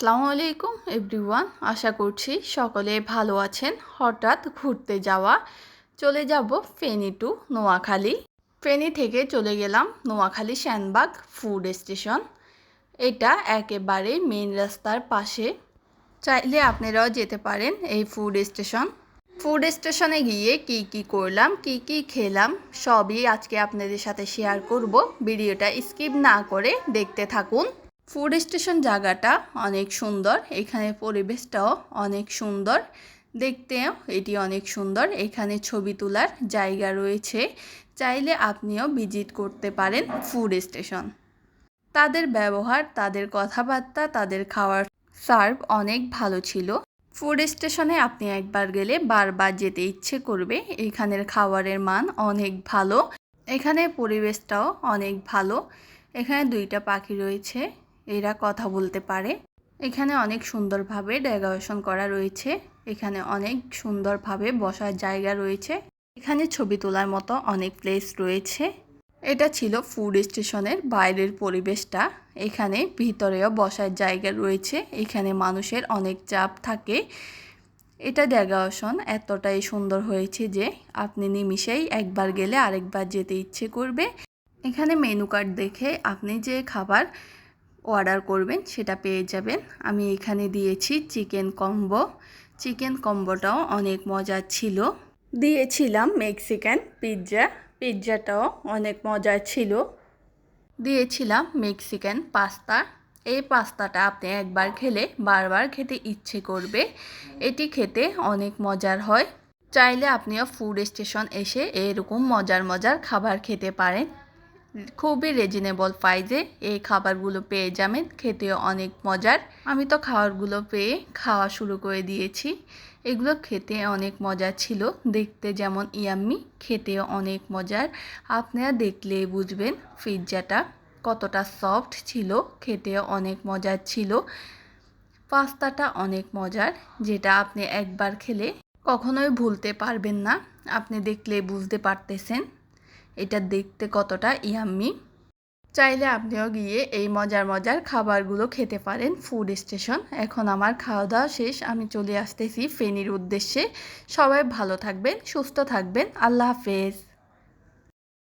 আসসালামু আলাইকুম এভরিওয়ান। আশা করছি সকলে ভালো আছেন। হঠাৎ ঘুরতে যাওয়া। চলে যাব ফেনী টু নোয়াখালী। ফেনী থেকে চলে গেলাম নোয়াখালী শ্যানবাগ ফুড স্টেশন। এটা একেবারে মেন রাস্তার পাশে। চাইলে আপনারাও যেতে পারেন এই ফুড স্টেশন। ফুড স্টেশনে গিয়ে কি কি করলাম, কি কি খেলাম, সবই আজকে আপনাদের সাথে শেয়ার করব। ভিডিওটা স্কিপ না করে দেখতে থাকুন। ফুড স্টেশন জায়গাটা অনেক সুন্দর। এখানে পরিবেশটাও অনেক সুন্দর। দেখতেও এটি অনেক সুন্দর। এখানে ছবি তোলার জায়গা রয়েছে। চাইলে আপনিও ভিজিট করতে পারেন ফুড স্টেশন তাদের ব্যবহার, তাদের কথাবার্তা, তাদের খাওয়ার সার্ভ অনেক ভালো ছিল। ফুড স্টেশনে আপনি একবার গেলে বারবার যেতে ইচ্ছে করবে। এখানের খাবারের মান অনেক ভালো। এখানে পরিবেশটাও অনেক ভালো। এখানে দুইটা পাখি রয়েছে। এরা কথা বলতে পারে। এখানে অনেক সুন্দরভাবে ডেকোরেশন করা রয়েছে। এখানে অনেক সুন্দরভাবে বসার জায়গা রয়েছে। এখানে ছবি তোলার মতো অনেক প্লেস রয়েছে। এটা ছিল ফুড স্টেশনের বাইরের পরিবেশটা। এখানে ভিতরেও বসার জায়গা রয়েছে। এখানে মানুষের অনেক চাপ থাকে। এটা ডেকোরেশন এতটাই সুন্দর হয়েছে যে আপনি নিমিষেই একবার গেলে আরেকবার যেতে ইচ্ছে করবে। এখানে মেনু কার্ড দেখে আপনি যে খাবার অর্ডার করবেন, সেটা পেয়ে যাবেন। আমি এখানে দিয়েছি চিকেন কম্বো। চিকেন কম্বোটাও অনেক মজার ছিল। দিয়েছিলাম মেক্সিকান পিৎজা। পিৎজাটাও অনেক মজার ছিল। দিয়েছিলাম মেক্সিকান পাস্তা। এই পাস্তাটা আপনি একবার খেলে বারবার খেতে ইচ্ছে করবে। এটি খেতে অনেক মজার হয়। চাইলে আপনিও ফুড স্টেশন এসে এরকম মজার মজার খাবার খেতে পারেন। খুবই রিজনেবল প্রাইজে এই খাবারগুলো পেয়ে যাবেন, খেতেও অনেক মজার। আমি তো খাবারগুলো পেয়ে খাওয়া শুরু করে দিয়েছি। এগুলো খেতে অনেক মজার ছিল, দেখতে যেমন ইয়াম্মি, খেতেও অনেক মজার। আপনারা দেখলে বুঝবেন পিৎজাটা কতটা সফট ছিল, খেতেও অনেক মজার ছিল। পাস্তাটা অনেক মজার, যেটা আপনি একবার খেলে কখনোই ভুলতে পারবেন না। আপনি দেখলে বুঝতে পারতেছেন। এটা দেখতে কতটা ইয়াম্মি। চাইলে আপনিও গিয়ে এই মজার মজার খাবারগুলো খেতে পারেন ফুড স্টেশন এখন আমার খাওয়া দাওয়া শেষ, আমি চলে আসতেছি ফেনির উদ্দেশ্যে। সবাই ভালো থাকবেন, সুস্থ থাকবেন। আল্লাহ হাফেজ।